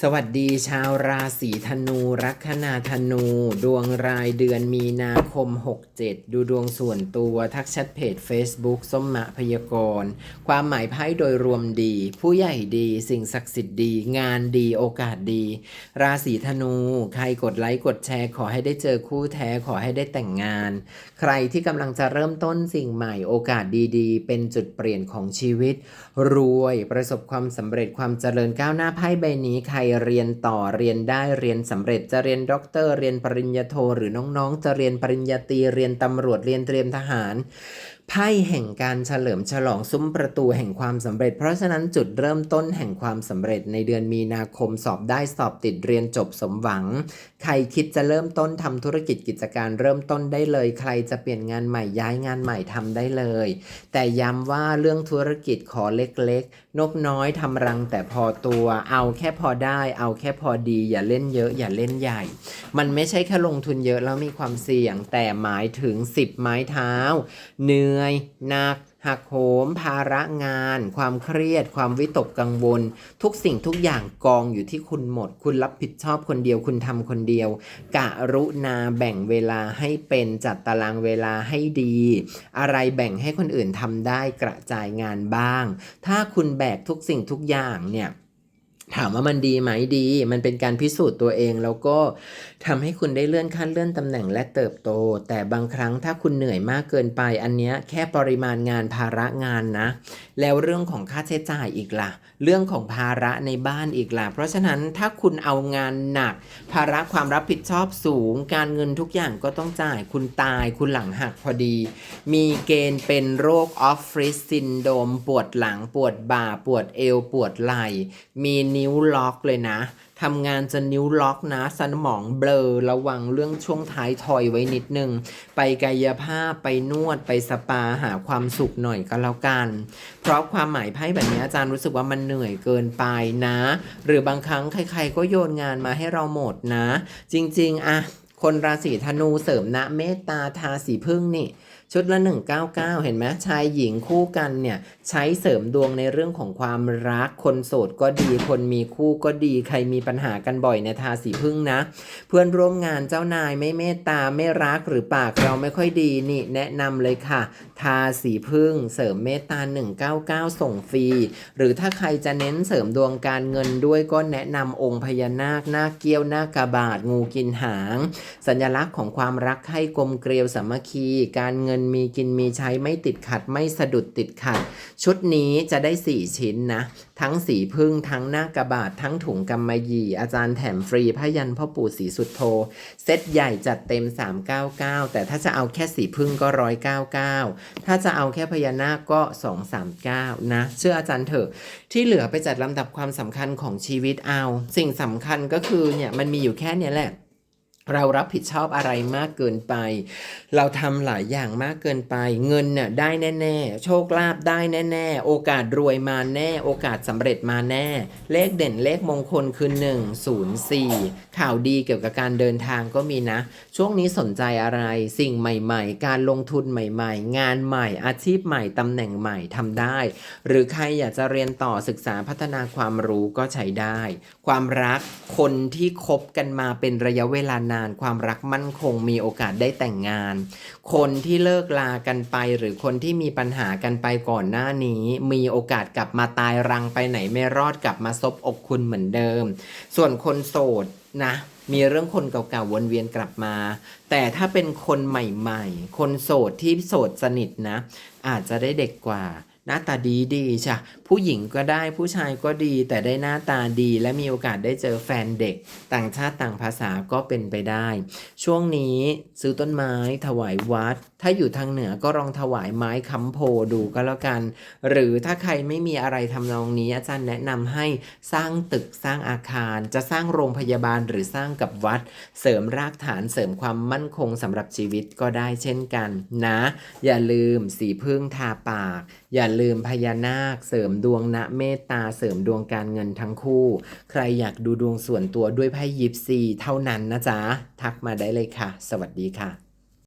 สวัสดีชาวราศีธนูลัคนาธนู ดวงรายเดือนมีนาคม 67 ดูดวงส่วนตัวทักแชทเพจ Facebook ส้มมะพยากรณ์ ความหมายไพ่โดยรวมดี ผู้ใหญ่ดีสิ่งศักดิ์สิทธิ์ดี งานดีโอกาสดี ราศีธนู ใครกดไลค์กดแชร์ขอให้ได้เจอคู่แท้ขอให้ได้แต่งงาน ใครที่กำลังจะเริ่มต้นสิ่งใหม่โอกาสดีๆ เป็นจุดเปลี่ยนของชีวิต รวยประสบความสำเร็จความเจริญก้าวหน้าไพ่ใบนี้ใครรเรียนต่อเรียนได้เรียนสำเร็จจะเรียนด็อกเตอร์เรียนปริญญาโทหรือน้องๆ จะเรียนปริญญาตรีเรียนตำรวจเรียนเตรียมทหารไพ่แห่งการเฉลิมฉลองซุ้มประตูแห่งความสำเร็จ เพราะฉะนั้นจุดเริ่มต้นแห่งความสำเร็จในเดือนมีนาคมสอบได้สอบติดเรียนจบสมหวัง ใครคิดจะเริ่มต้นทำธุรกิจกิจการเริ่มต้นได้เลย ใครจะเปลี่ยนงานใหม่ย้ายงานใหม่ทำได้เลย แต่ย้ำว่าเรื่องธุรกิจขอเล็กๆ นกน้อยทำรังแต่พอตัวเอาแค่พอได้ได้เอาแค่พอดี อย่าเล่นเยอะ อย่าเล่นใหญ่ มันไม่ใช่แค่ลงทุนเยอะแล้วมีความเสี่ยง แต่หมายถึง 10 ไม้เท้า เหนื่อยหนักหักโหม ภาระงาน ความเครียด ความวิตกกังวล ทุกสิ่งทุกอย่างกองอยู่ที่คุณหมด คุณรับผิดชอบคนเดียว คุณทำคนเดียว กะรุณาแบ่งเวลาให้เป็นจัดตารางเวลาให้ดี อะไรแบ่งให้คนอื่นทำได้กระจายงานบ้าง ถ้าคุณแบกทุกสิ่งทุกอย่างเนี่ย ถามว่ามันดีไหมดี มันเป็นการพิสูจน์ตัวเอง แล้วก็ทำให้คุณได้เลื่อนขั้นเลื่อนตำแหน่งและเติบโต แต่บางครั้งถ้าคุณเหนื่อยมากเกินไป อันเนี้ยแค่ปริมาณงานภาระงานนะ แล้วเรื่องของค่าใช้จ่ายอีกล่ะ เรื่องของภาระในบ้านอีกล่ะ เพราะฉะนั้นถ้าคุณเอางานหนัก ภาระความรับผิดชอบสูง การเงินทุกอย่างก็ต้องจ่าย คุณตาย คุณหลังหักพอดี มีเกณฑ์เป็นโรคออฟฟิศซินโดมปวดหลังปวดบ่าปวดเอวปวดไหล่มีนิิ้วล็อกเลยนะทำงานจนนิ้วล็อกนะ สมองเบลอระวังเรื่องช่วงท้ายทอยไว้นิดนึง ไปกายภาพไปนวดไปสปาหาความสุขหน่อยก็แล้วกัน เพราะความหมายไพ่แบบนี้อาจารย์รู้สึกว่ามันเหนื่อยเกินไปนะ หรือบางครั้งใครๆก็โยนงานมาให้เราหมดนะ จริง ๆอะคนราศีธนูเสริมนะเมตตาทาสีพึ่งนี่ ชุดละ 199 เห็นไหมชายหญิงคู่กันเนี่ยใช้เสริมดวงในเรื่องของความรักคนโสดก็ดี คนมีคู่ก็ดีใครมีปัญหากันบ่อยในทาสีพึ่งนะ เพื่อนร่วมงานเจ้านายไม่เมตตาไม่รักหรือปากเราไม่ค่อยดีนี่แนะนำเลยค่ะ ทาสีพึ่งเสริมเมตตา 199 ส่งฟรี หรือถ้าใครจะเน้นเสริมดวงการเงินด้วยก็แนะนำองค์พญานาคหน้าเกี้ยวหน้ากาบาทงูกินหาง สัญลักษณ์ของความรักให้กลมเกลียวสามัคคีการเงินมีกินมีใช้ไม่ติดขัดไม่สะดุดติดขัด ชุดนี้จะได้ 4 ชิ้นนะ ทั้งสีพึ่งทั้งหน้ากระบาดทั้งถุงกำมะหยี่ อาจารย์แถมฟรีพยันพ่อปู่สีสุดโท เซตใหญ่จัดเต็ม 399 แต่ถ้าจะเอาแค่สีพึ่งก็ 199 ถ้าจะเอาแค่พญานาคก็ 239 นะ เชื่ออาจารย์เถอะ ที่เหลือไปจัดลำดับความสำคัญของชีวิตเอา สิ่งสำคัญก็คือเนี่ยมันมีอยู่แค่เนี้ยแหละ เรารับผิดชอบอะไรมากเกินไป เราทำหลายอย่างมากเกินไป เงินเนี่ยได้แน่ ๆ โชคลาภได้แน่ ๆ โอกาสรวยมาแน่ โอกาสสำเร็จมาแน่ เลขเด่นเลขมงคลคือ 1 0 4 ข่าวดีเกี่ยวกับการเดินทางก็มีนะ ช่วงนี้สนใจอะไร สิ่งใหม่ๆ การลงทุนใหม่ๆ งานใหม่ อาชีพใหม่ตำแหน่งใหม่ทำได้ หรือใครอยากจะเรียนต่อศึกษาพัฒนาความรู้ก็ใช้ได้ ความรักคนที่คบกันมาเป็นระยะเวลานาน ความรักมั่นคงมีโอกาสได้แต่งงาน คนที่เลิกลากันไปหรือคนที่มีปัญหากันไปก่อนหน้านี้ มีโอกาสกลับมาตายรังไปไหนไม่รอดกลับมาซบอกคุณเหมือนเดิม ส่วนคนโสดนะมีเรื่องคนเก่าๆวนเวียนกลับมา แต่ถ้าเป็นคนใหม่ๆ คนโสดที่โสดสนิทนะ อาจจะได้เด็กกว่า หน้าตาดีดีใช่ผู้หญิงก็ได้ผู้ชายก็ดีแต่ได้หน้าตาดีและมีโอกาสได้เจอแฟนเด็ก ต่างชาติต่างภาษาก็เป็นไปได้ ช่วงนี้ซื้อต้นไม้ถวายวัด ถ้าอยู่ทางเหนือก็ลองถวายไม้ค้ำโพดูก็แล้วกัน หรือถ้าใครไม่มีอะไรทำนองนี้ อาจารย์แนะนำให้สร้างตึกสร้างอาคาร จะสร้างโรงพยาบาลหรือสร้างกับวัด เสริมรากฐานเสริมความมั่นคงสำหรับชีวิตก็ได้เช่นกันนะ อย่าลืมสีพึ่งทาปาก อย่าลืมพญานาค เสริมดวงณเมตตาเสริมดวงการเงินทั้งคู่ ใครอยากดูดวงส่วนตัวด้วยไพ่ยิปซีเท่านั้นนะจ๊ะ ทักมาได้เลยค่ะ สวัสดีค่ะ